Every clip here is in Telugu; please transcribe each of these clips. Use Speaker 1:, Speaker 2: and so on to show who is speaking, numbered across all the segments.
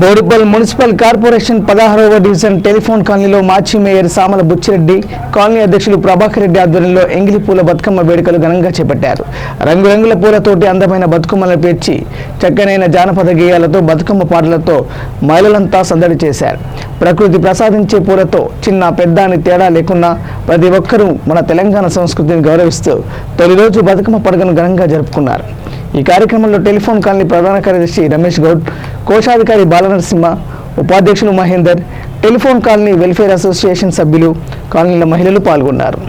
Speaker 1: బోడుపల్ మున్సిపల్ కార్పొరేషన్ పదహారవ డివిజన్ టెలిఫోన్ కాలనీలో మాజీ మేయర్ సామల బుచ్చిరెడ్డి కాలనీ అధ్యక్షులు ప్రభాకర్ రెడ్డి ఆధ్వర్యంలో ఎంగిలి పూల బతుకమ్మ వేడుకలు ఘనంగా చేపట్టారు. రంగురంగుల పూలతోటి అందమైన బతుకమ్మలను పేర్చి చక్కనైన జానపద గేయాలతో బతుకమ్మ పాటలతో మహిళలంతా సందడి చేశారు. ప్రకృతి ప్రసాదించే పూలతో చిన్న పెద్ద అని తేడా లేకుండా ప్రతి ఒక్కరూ మన తెలంగాణ సంస్కృతిని గౌరవిస్తూ తొలి రోజు బతుకమ్మ పండుగను ఘనంగా జరుపుకున్నారు. ఈ కార్యక్రమంలో టెలిఫోన్ కాలనీ ప్రధాన కార్యదర్శి రమేష్ గౌడ్ కోశాధికారి బాలనరసింహ ఉపాధ్యక్షులు Mahender telephone colony welfare association సభ్యులు కాలనీల మహిళలు పాల్గొన్నారు.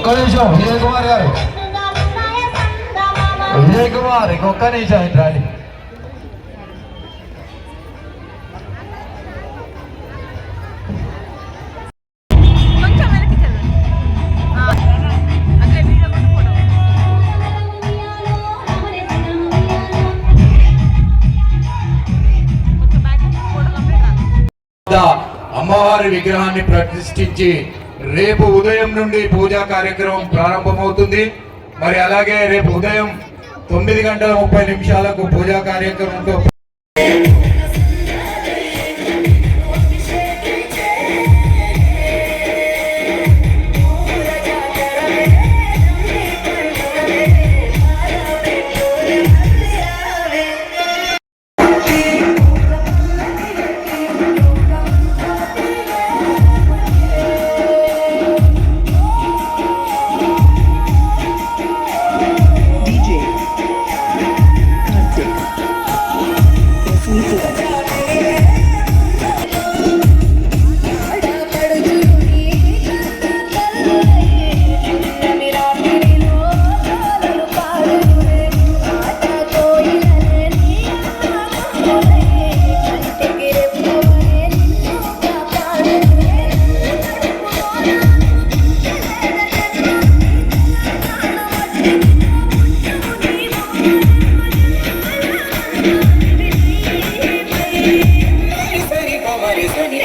Speaker 2: ఒక్క నిమిషం విజయ్ కుమార్ గారు. విజయ్ కుమార్ ఇంకొక నిమిషం
Speaker 3: రాలి అమ్మవారి విగ్రహాన్ని ప్రతిష్ఠించి రేపు ఉదయం నుండి పూజా కార్యక్రమం ప్రారంభమవుతుంది. మరి అలాగే రేపు ఉదయం తొమ్మిది గంటల ముప్పై నిమిషాలకు పూజా కార్యక్రమంతో is ready.